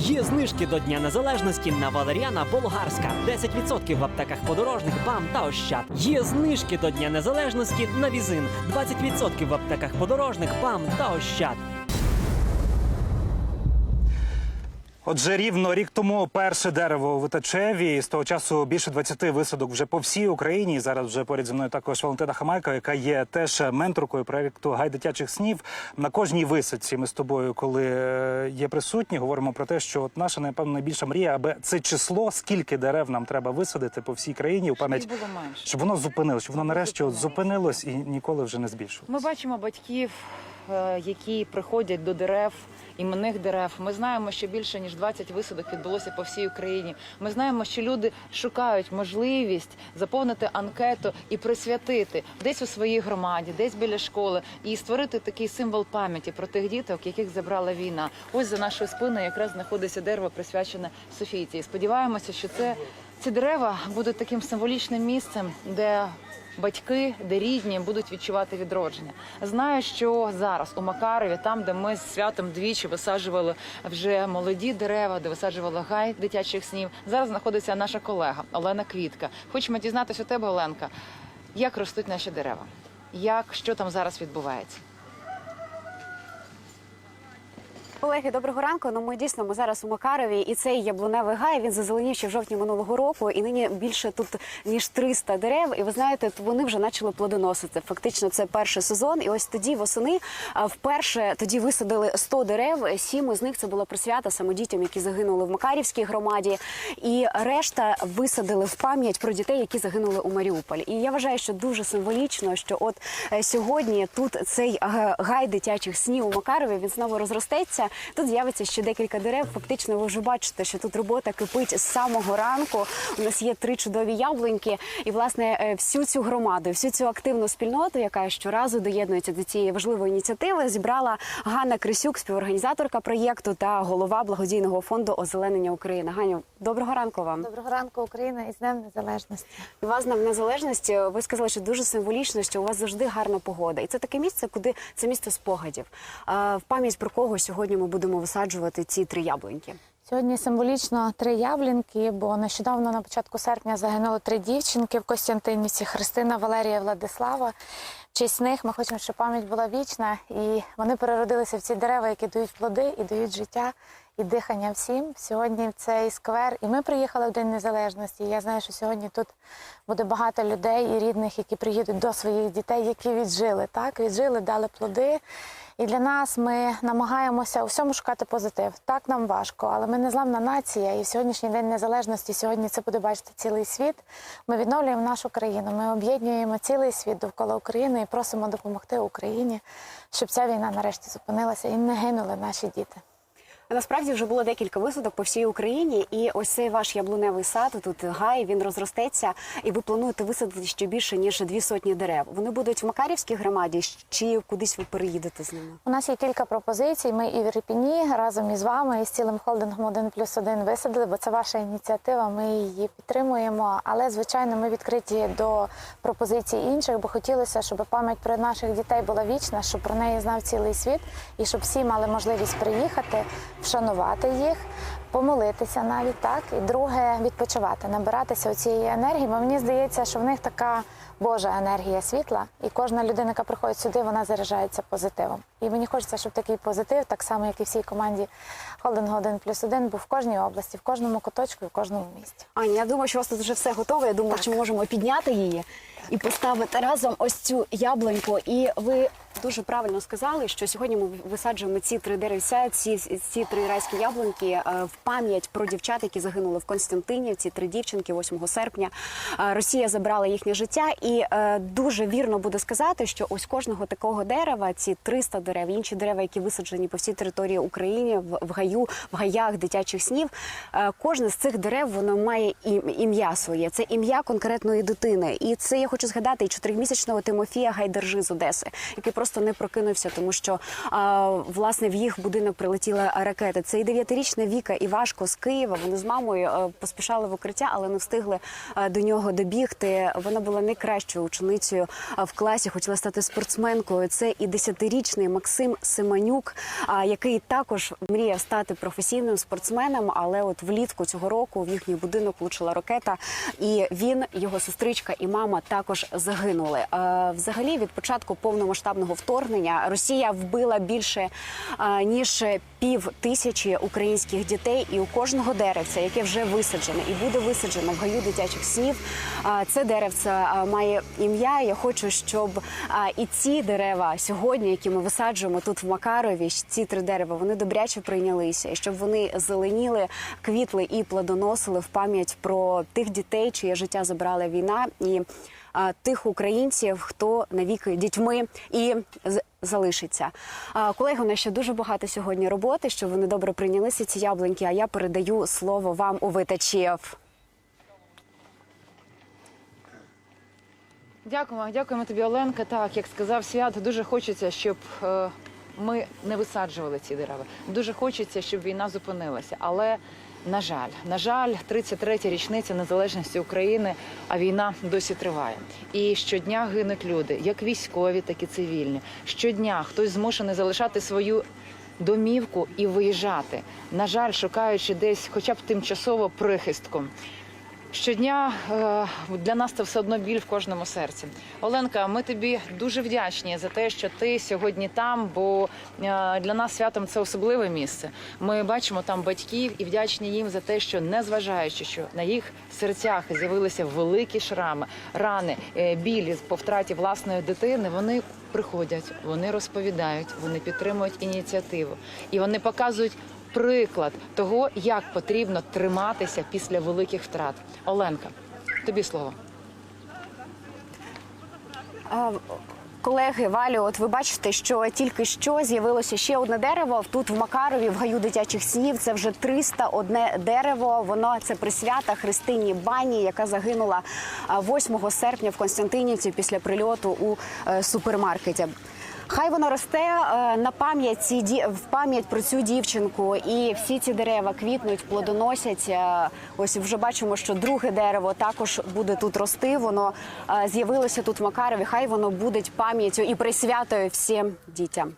Є знижки до Дня Незалежності на Валеріана Болгарська. 10% в аптеках подорожних БАМ та Ощад. Є знижки до Дня Незалежності на Візин. 20% в аптеках подорожних БАМ та Ощад. Отже, рівно рік тому перше дерево у Витачеві. З того часу більше 20 висадок вже по всій Україні. І Зараз вже поряд зі мною також Валентина Хамайка, яка є теж менторкою проєкту Гай дитячих снів. На кожній висадці ми з тобою, коли е, є присутні, говоримо про те, що от наша напевно найбільша мрія, аби це число, скільки дерев нам треба висадити по всій країні у пам'ять, щоб воно зупинилось, щоб воно нарешті от Зупинилось. і ніколи вже не збільшилось. Ми бачимо батьків, які приходять до дерев. Іменних дерев. Ми знаємо, що більше ніж 20 висадок відбулося по всій Україні. Ми знаємо, що люди шукають можливість заповнити анкету і присвятити десь у своїй громаді, десь біля школи, і створити такий символ пам'яті про тих діток, яких забрала війна. Ось за нашою спиною якраз знаходиться дерево, присвячене Софійці. І сподіваємося, що це ці дерева будуть таким символічним місцем, де батьки, де рідні будуть відчувати відродження. Знаю, що зараз у Макарові, там, де ми з святом двічі висаджували вже молоді дерева, де висаджували гай дитячих снів. Зараз знаходиться наша колега Олена Квітка. Хочемо дізнатися у тебе, Оленка, як ростуть наші дерева, як що там зараз відбувається. Колеги, доброго ранку. Ну ми дійсно ми зараз у Макарові, і цей яблуневий гай він зазеленів ще в жовтні минулого року. І нині більше тут ніж 300 дерев. І ви знаєте, вони вже почали плодоносити. Фактично, це перший сезон. І ось тоді восени вперше тоді висадили 100 дерев. Сім із них це була присвята саме дітям, які загинули в Макарівській громаді. І решта висадили в пам'ять про дітей, які загинули у Маріуполі. І я вважаю, що дуже символічно, що от е, сьогодні тут цей е, гай дитячих снів у Макарові він знову розростеться. Тут з'явиться ще декілька дерев. Фактично, ви вже бачите, що тут робота кипить з самого ранку. У нас є три чудові яблуньки, і власне е, всю цю громаду, всю цю активну спільноту, яка щоразу доєднується до цієї важливої ініціативи, зібрала Ганна Крисюк, співорганізаторка проєкту та голова благодійного фонду Озеленення України. Ганю, доброго ранку вам. Доброго ранку, Україна, і з Днем Незалежності. У вас на незалежності ви сказали, що дуже символічно, що у вас завжди гарна погода, і це таке місце, куди це місце спогадів. В пам'ять про кого сьогодні ми будемо висаджувати ці три яблуньки. Сьогодні символічно три яблінки, бо нещодавно на початку серпня загинули три дівчинки в Костянтинівці Христина, Валерія, Владислава. В честь них ми хочемо, щоб пам'ять була вічна, і вони переродилися в ці дерева, які дають плоди і дають життя і дихання всім. Сьогодні в цей сквер, і ми приїхали в День Незалежності. Я знаю, що сьогодні тут буде багато людей і рідних, які приїдуть до своїх дітей, які віджили. Так, віджили, дали плоди. І для нас ми намагаємося у всьому шукати позитив. Так нам важко, але ми не зламна нація. І сьогоднішній день незалежності сьогодні це буде бачити цілий світ. Ми відновлюємо нашу країну. Ми об'єднуємо цілий світ довкола України і просимо допомогти Україні, щоб ця війна нарешті зупинилася і не гинули наші діти. Насправді вже було декілька висадок по всій Україні, і ось цей ваш яблуневий сад, тут гай, він розростеться, і ви плануєте висадити ще більше ніж дві сотні дерев. Вони будуть в Макарівській громаді, чи кудись ви переїдете з ними? У нас є кілька пропозицій. Ми і в Ірпіні разом із вами і з цілим холдингом 1 плюс 1 висадили, бо це ваша ініціатива. Ми її підтримуємо. Але звичайно, ми відкриті до пропозицій інших, бо хотілося, щоб пам'ять про наших дітей була вічна, щоб про неї знав цілий світ, і щоб всі мали можливість приїхати, вшанувати їх. Помолитися навіть так, і друге відпочивати, набиратися цієї енергії. Бо мені здається, що в них така Божа енергія світла, і кожна людина, яка приходить сюди, вона заряджається позитивом. І мені хочеться, щоб такий позитив, так само як і всій команді Холдингу 1 плюс 1, був в кожній області, в кожному куточку і в кожному місті. Аня, я думаю, що у вас тут вже все готове. Я думаю, що ми можемо підняти її і поставити разом ось цю яблуньку. І ви дуже правильно сказали, що сьогодні ми висаджуємо ці три деревця, ці, ці три райські яблуньки е, в пам'ять про дівчат, які загинули в Константинівці, три дівчинки 8 серпня. Е, Росія забрала їхнє життя, і е, дуже вірно буде сказати, що ось кожного такого дерева, ці 300 дерев, інші дерева, які висаджені по всій території України, в, гаю, в гаях дитячих снів. Кожне з цих дерев воно має ім- ім'я своє. Це ім'я конкретної дитини, і це хочу згадати і чотирьмісячного Тимофія Гайдержи з Одеси, який просто не прокинувся, тому що а, власне в їх будинок прилетіла ракета. Це і дев'ятирічна Віка Івашко з Києва. Вони з мамою е, поспішали в укриття, але не встигли е, до нього добігти. Вона була найкращою ученицею е, в класі, хотіла стати спортсменкою. Це і десятирічний Максим Семенюк, який також мріяв стати професійним спортсменом. Але от влітку цього року в їхній будинок влучила ракета, і він, його сестричка і мама також загинули. Е, Взагалі, від початку повномасштабного вторгнення Росія вбила більше е, ніж пів тисячі українських дітей, і у кожного деревця, яке вже висаджене і буде висаджено в гаю дитячих снів. Це деревце має ім'я. Я хочу, щоб і ці дерева сьогодні, які ми висаджуємо тут в Макарові, ці три дерева, вони добряче прийнялися, і щоб вони зеленіли, квітли і плодоносили в пам'ять про тих дітей, чиє життя забрала війна, і тих українців, хто навіки дітьми і залишиться. Колеги, у нас ще дуже багато сьогодні роботи, щоб вони добре прийнялися ці яблуньки. А я передаю слово вам у витачів. Дякуємо, дякуємо тобі, Оленка. Так, як сказав свят, дуже хочеться, щоб е, ми не висаджували ці дерева. Дуже хочеться, щоб війна зупинилася. Але на жаль, на жаль, 33-я річниця незалежності України, а війна досі триває. І щодня гинуть люди, як військові, так і цивільні. Щодня хтось змушений залишати свою домівку і виїжджати. На жаль, шукаючи десь, хоча б тимчасово прихистку. Щодня е, для нас це все одно біль в кожному серці. Оленка, ми тобі дуже вдячні за те, що ти сьогодні там, бо е, для нас святом це особливе місце. Ми бачимо там батьків і вдячні їм за те, що незважаючи, що на їх серцях з'явилися великі шрами, рани, е, білі по втраті власної дитини. Вони приходять, вони розповідають, вони підтримують ініціативу і вони показують приклад того, як потрібно триматися після великих втрат. Оленка, тобі слово. А, Колеги, Валю, от ви бачите, що тільки що з'явилося ще одне дерево. Тут в Макарові, в гаю дитячих снів. Це вже 301 дерево. Воно це присвята Христині Бані, яка загинула 8 серпня в Константинівці після прильоту у е, супермаркеті. Хай воно росте е, на пам'ять в пам'ять про цю дівчинку, і всі ці дерева квітнуть, плодоносять. Е, Ось вже бачимо, що друге дерево також буде тут рости. Воно е, з'явилося тут в Макарові. Хай воно буде пам'яттю і присвятою всім дітям.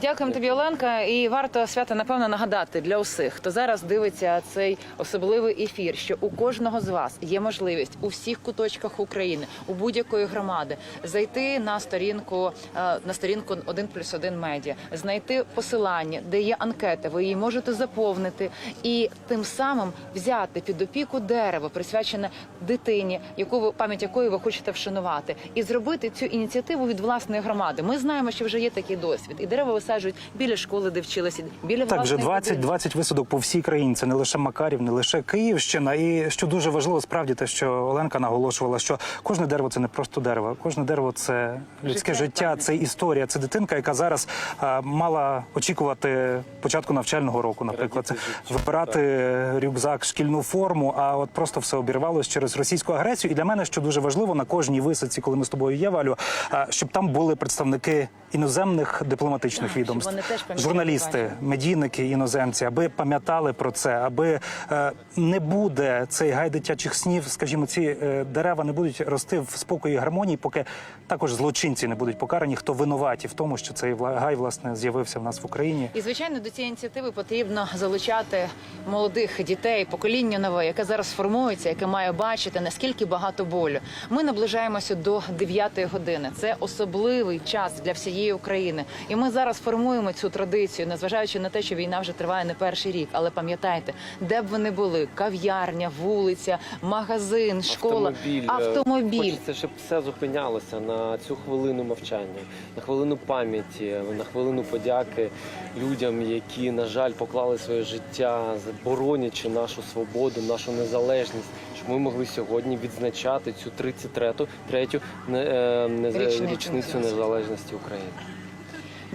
Дякуємо тобі, Оленка. І варто свято напевно нагадати для усіх, хто зараз дивиться цей особливий ефір, що у кожного з вас є можливість у всіх куточках України, у будь-якої громади, зайти на сторінку е, на сторінку 1 плюс 1 медіа, знайти посилання, де є анкета. Ви її можете заповнити і тим самим взяти під опіку дерево, присвячене дитині, яку ви пам'ять якої ви хочете вшанувати, і зробити цю ініціативу від власної громади. Ми знаємо, що вже є такий досвід, і дерева висаджують біля школи, де вчилися, біля Так, вже власних 20, будинків. 20 висадок по всій країні. Це не лише Макарів, не лише Київщина. І що дуже важливо, справді те, що Оленка наголошувала, що кожне дерево це не просто дерево, кожне дерево це людське Життя, життя, це історія. Це дитинка, яка зараз а, мала очікувати початку навчального року, наприклад, вибирати рюкзак, шкільну форму. А от просто все обірвалось через російську агресію. І для мене що дуже важливо на кожній висадці, коли ми з тобою є, Валю, а, щоб там були представники іноземних дипломатичних щоб відомств, журналісти, медійники, іноземці, аби пам'ятали про це, аби е, не буде цей гай дитячих снів, скажімо, ці е, дерева не будуть рости в спокої і гармонії, поки також злочинці не будуть покарані, хто винуваті в тому, що цей гай власне з'явився в нас в Україні. І звичайно до цієї ініціативи потрібно залучати молодих дітей, покоління нове, яке зараз формується, яке має бачити наскільки багато болю. Ми наближаємося до 9 години. Це особливий час для всієї України. І ми зараз формуємо цю традицію, незважаючи на те, що війна вже триває не перший рік. Але пам'ятайте, де б ви не були: кав'ярня, вулиця, магазин, школа, Автомобіль. е, автомобіль. Хочеться, щоб все зупинялося на цю хвилину мовчання, на хвилину пам'яті, на хвилину подяки людям, які, на жаль, поклали своє життя, боронячи нашу свободу, нашу незалежність. Щоб ми могли сьогодні відзначати цю 33-ту третю не- е, Річницю незалежності України.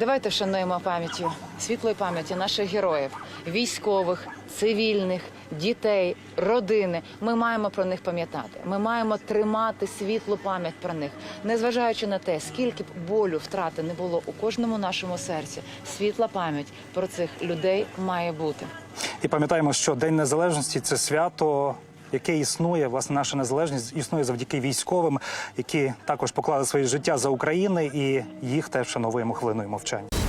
Давайте вшануємо пам'яттю, світлої пам'яті наших героїв, військових, цивільних, дітей, родини. Ми маємо про них пам'ятати. Ми маємо тримати світлу пам'ять про них, незважаючи на те, скільки б болю втрати не було у кожному нашому серці. Світла пам'ять про цих людей має бути. І пам'ятаємо, що День Незалежності це свято. Яке існує, власне, наша незалежність існує завдяки військовим, які також поклали своє життя за Україну, і їх теж вшановуємо хвилиною мовчання.